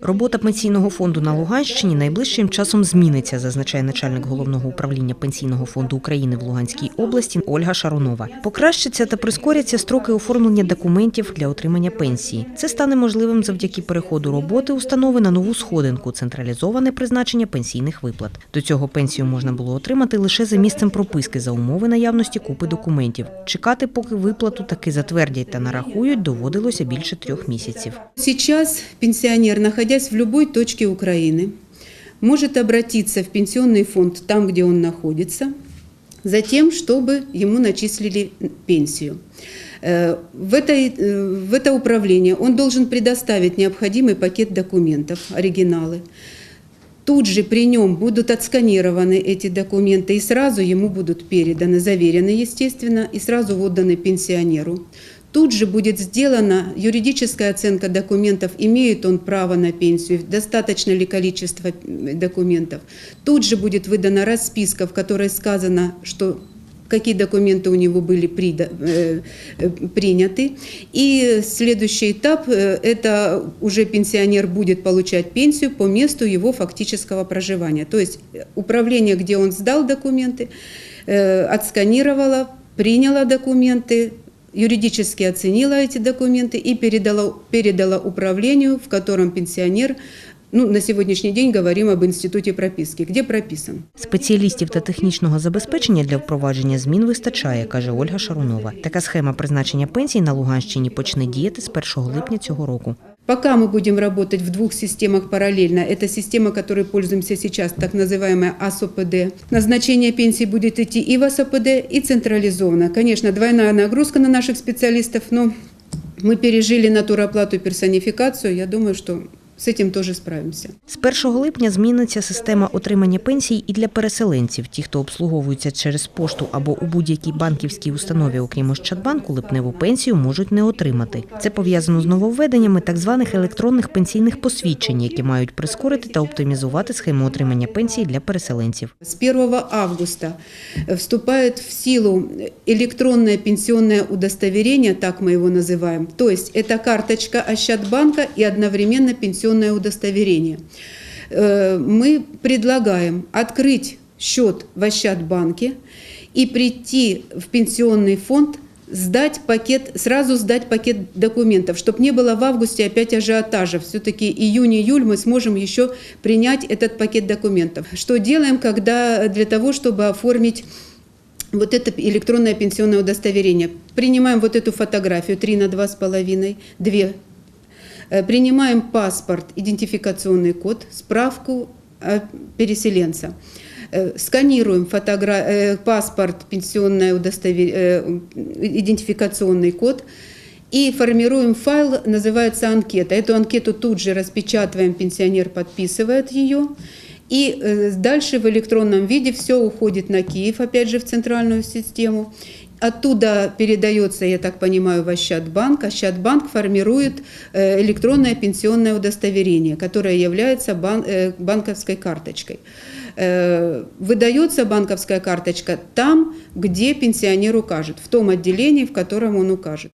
Робота пенсійного фонду на Луганщині найближчим часом зміниться, зазначає начальник головного управління пенсійного фонду України в Луганській області Ольга Шаронова. Покращаться та прискоряться строки оформлення документів для отримання пенсії. Це стане можливим завдяки переходу роботи установи на нову сходинку централізоване призначення пенсійних виплат. До цього пенсію можна було отримати лише за місцем прописки за умови наявності купи документів. Чекати, поки виплату таки затвердять та нарахують, доводилося більше трьох місяців. Сейчас пенсионер, находясь в любой точке Украины, может обратиться в пенсионный фонд там, где он находится, за тем, чтобы ему начислили пенсию. Э, В это, э, в это управление он должен предоставить необходимый пакет документов, оригиналы. Тут же при нем будут отсканированы эти документы и сразу ему будут переданы, заверены, естественно, и сразу отданы пенсионеру. Тут же будет сделана юридическая оценка документов, имеет он право на пенсию, достаточно ли количество документов. Тут же будет выдана расписка, в которой сказано, что какие документы у него были э, э, приняты. И следующий этап э, – это уже пенсионер будет получать пенсию по месту его фактического проживания. То есть управление, где он сдал документы, э, отсканировало, приняло документы, юридически оценила эти документы и передала, передала управлению, в котором пенсионер, ну, на сегодняшний день говорим об институте прописки, где прописан. Спеціалістів та технічного забезпечення для впровадження змін вистачає, каже Ольга Шарунова. Така схема призначення пенсій на Луганщині почне діяти з 1 липня цього року. Пока мы будем работать в двух системах параллельно, это система, которой пользуемся сейчас, так называемая АСОПД, назначение пенсии будет идти и в АСОПД, и централизованно. Конечно, двойная нагрузка на наших специалистов, но мы пережили натуроплату и персонификацию, я думаю, что с этим тоже справимся. З 1 липня зміниться система отримання пенсій і для переселенців. Ті, хто обслуговуються через пошту або у будь-якій банківській установі, окрім Ощадбанку, липневу пенсію можуть не отримати. Це пов'язано з нововведеннями так званих електронних пенсійних посвідчень, які мають прискорити та оптимізувати схему отримання пенсій для переселенців. С 1 августа э, вступает в силу электронное пенсионное удостоверение, так мы его называем. То есть это карточка Ощадбанка и одновременно пенсионное удостоверение. Э, Мы предлагаем открыть счет в Ощадбанке и прийти в пенсионный фонд сдать пакет, сразу сдать пакет документов, чтобы не было в августе опять ажиотажа. Все-таки июнь-июль мы сможем еще принять этот пакет документов. Что делаем, когда для того, чтобы оформить вот это электронное пенсионное удостоверение? Принимаем вот эту фотографию 3 на 2,5, 2 Э, Принимаем паспорт, идентификационный код, справку переселенца. Э, Сканируем фотогра- э, паспорт, пенсионное удостовер- э, идентификационный код и формируем файл, называется анкета. Эту анкету тут же распечатываем, пенсионер подписывает ее. И э, дальше в электронном виде все уходит на Киев, опять же, в центральную систему. Оттуда передается, я так понимаю, в Ощадбанк. Ощадбанк формирует э, электронное пенсионное удостоверение, которое является бан- э, банковской карточкой. Выдается банковская карточка там, где пенсионер укажет, в том отделении, в котором он укажет.